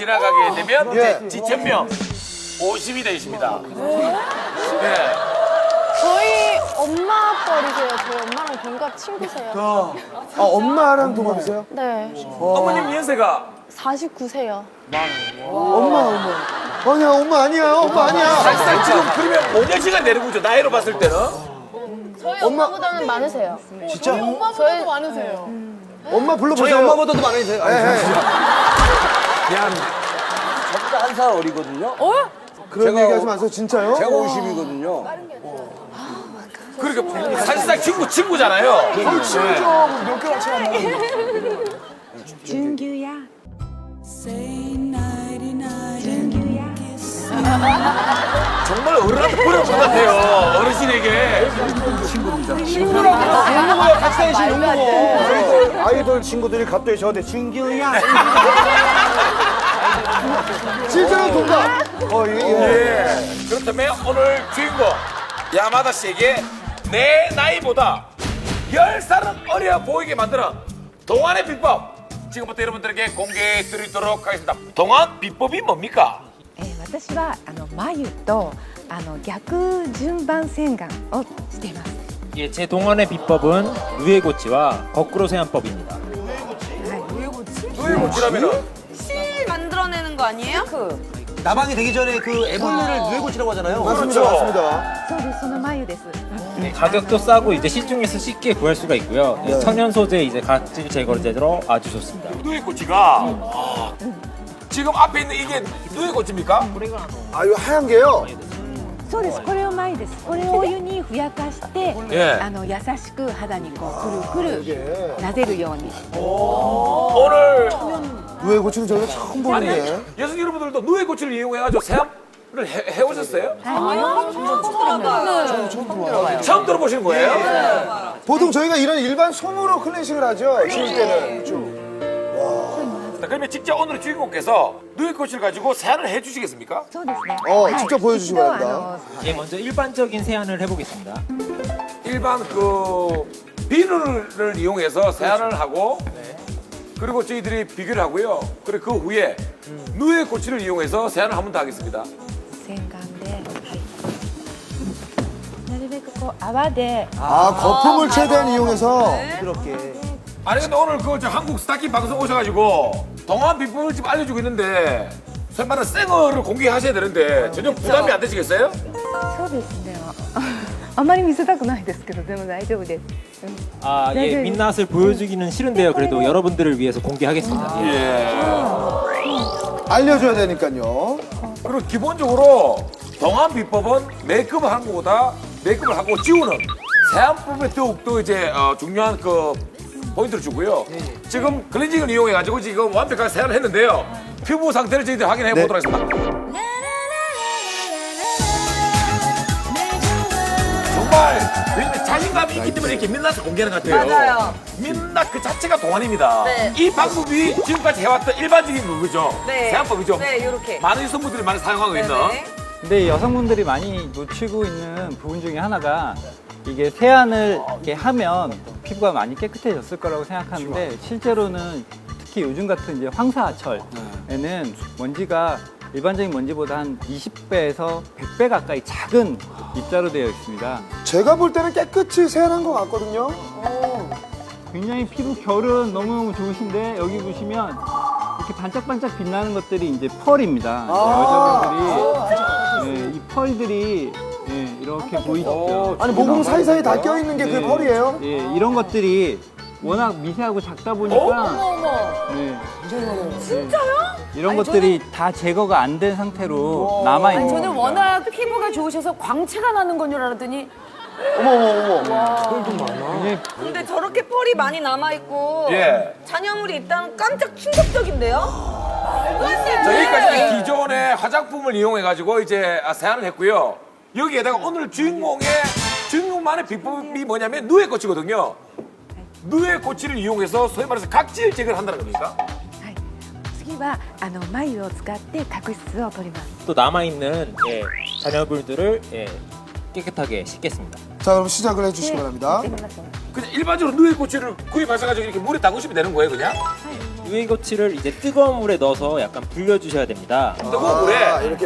지나가게 되면 예. 지천명 50이 되십니다. 예. 저희 엄마 뻘이세요. 저희 엄마랑 동갑 친구세요. 아, 엄마랑 동갑이세요? 네. 어머님 연세가 49세요. 엄마, 엄마. 아니야, 엄마 아니야, 엄마 아니야. 사실상 지금 그러면 모녀지가 내리고 있죠. 나이로 봤을 때는. 저희 엄마- 엄마보다는 많으세요. 진짜? 저희 많으세요. 엄마 불러보세요. 저희 엄마보다도 많으세요. 예, 예. 저보다 한 살 어리거든요. 그런 제가- 얘기하지 마세요, 진짜요? 제가 50이거든요. 그러니까 사실상 친구 친구잖아요. 친구죠. 몇 개월 차이 안 나요. 준규야 정말 어른한테 부러운 것 같아요. 어르신에게. 용모야 같 이 다니신 용모. 아이돌, 아이돌 친구들이 갑자기 저한테 진규야. 실제로 동갑. 어, 예, 예. 예. 그렇다면 오늘 주인공 야마다 씨에게 내 나이보다 10살은 어려 보이게 만드는 동안의 비법 지금부터 여러분들에게 공개해 드리도록 하겠습니다. 동안 비법이 뭡니까? えー私はあの眉とあの逆順番洗顔をしています 예, 제 동안의 비법은 누에고치와 거꾸로 세안법입니다. 누에 고치라면은 만들어내는 거 아니에요? 나방이 되기 전에 그 애벌레를 누에고치라고 하잖아요. 맞습니다, 그렇죠. 맞습니다. そうですその眉です 네, 가격도 싸고 이제 시중에서 쉽게 구할 수가 있고요. 네, 천연 소재 이제 각질 제거제로 아주 좋습니다. 누에 고치가 아, 지금 앞에 있는 이게 누에 고치입니까? 아, 이 하얀 게요. そうですこれを眉ですこれをお湯にふやかして、ええあの優しく肌にこうくるくるなでるように 오늘 왜 고치는 저희가 처음 아니 보는데. 여성 여러분들도 누에 고치를 이용해가지고 세안을 해, 해오셨어요? 처음 들어보시는 거예요? 보통 저희가 이런 일반 솜으로 클렌싱을 하죠. 쉬울 때는. 좀. 자, 그러면 직접 오늘 주인공께서 누에 고치를 가지고 세안을 해주시겠습니까? そうですね 어, はい 직접 보여주시기 一度 바랍니다. あの 예, 먼저 일반적인 세안을 해보겠습니다. 일반 그 비누를 이용해서 세안을 하고 그리고 저희들이 비교를 하고요. 그리고 그 후에 누에 고치를 이용해서 세안을 한 번 더 하겠습니다. 洗顔で、はい、なるべくこう泡で 아, 거품을 최대한 이용해서. 아니 근데 오늘 그 저 한국 스타킹 방송 오셔가지고 동안 비법을 지금 알려주고 있는데 설마는 생얼을 공개하셔야 되는데 전혀 부담이 안 되시겠어요? そうですね。あまり見せたくないですけど、でも大丈夫です。 아, 네, 예, 네. 민낯을 보여주기는 싫은데요. 그래도 여러분들을 위해서 공개하겠습니다. 예. 예. 알려줘야 되니까요. 그리고 기본적으로 동안 비법은 메이크업을 하는 것보다 메이크업을 하고 지우는 세안법에 더욱더 이제 어, 중요한 그 포인트를 주고요. 지금 클렌징을 이용해 가지고 지금 완벽하게 세안을 했는데요. 피부 상태를 저희들 확인해 네. 보도록 하겠습니다. 정말 자신감이 있기 때문에 이렇게 민낯을 공개하는 것 같아요. 맞아요. 민낯 그 자체가 동안입니다. 네. 이 방법이 지금까지 해왔던 일반적인 그거죠. 네. 세안법이죠. 네, 요렇게. 많은 여성분들이 많이 사용하고 있는. 네네. 근데 여성분들이 많이 놓치고 있는 부분 중에 하나가 이게 세안을 이렇게 하면 피부가 많이 깨끗해졌을 거라고 생각하는데 실제로는 특히 요즘 같은 이제 황사철에는 먼지가 일반적인 먼지보다 한 20배에서 100배 가까이 작은 입자로 되어 있습니다. 제가 볼 때는 깨끗이 세안한 것 같거든요. 굉장히 피부 결은 너무너무 좋으신데 여기 보시면 이렇게 반짝반짝 빛나는 것들이 이제 펄입니다. 여자분들이 네, 이 펄들이 예, 이렇게 보이시죠? 아니, 모공 사이사이 다 껴있는 게 그게 네. 펄이에요? 예, 이런 것들이 워낙 미세하고 작다 보니까 네. 진짜요? 이런 것들이 다 제거가 안 된 상태로 남아 있는 저는. 워낙 피부가 좋으셔서 광채가 나는 건 줄 알았더니 어머, 어머, 어머. 굉장히 근데 저렇게 펄이 많이 남아 있고 예. 잔여물이 있다는 깜짝 충격적인데요? 자, 여기까지 기존의 화장품을 이용해가지고 이제 아, 세안을 했고요. 여기에다가 오늘 주인공의, 주인공만의 비법이 뭐냐면 누에 꼬치거든요. 누에 꼬치를 이용해서 소위 말해서 각질 제거를 한다는 겁니까? はい。次はあの眉を使って角質を取ります。 또 남아있는 예, 잔여물들을 예, 깨끗하게 씻겠습니다. 자, 그럼 시작을 해주시기 바랍니다. やってみましょう。 그냥 일반적으로 누에 꼬치를 구입하셔가지고 이렇게 물에 담그시면 되는 거예요, 그냥? 누에고치를 이제 뜨거운 물에 넣어서 약간 불려주셔야 됩니다. 뜨거운 물에 아, 이렇게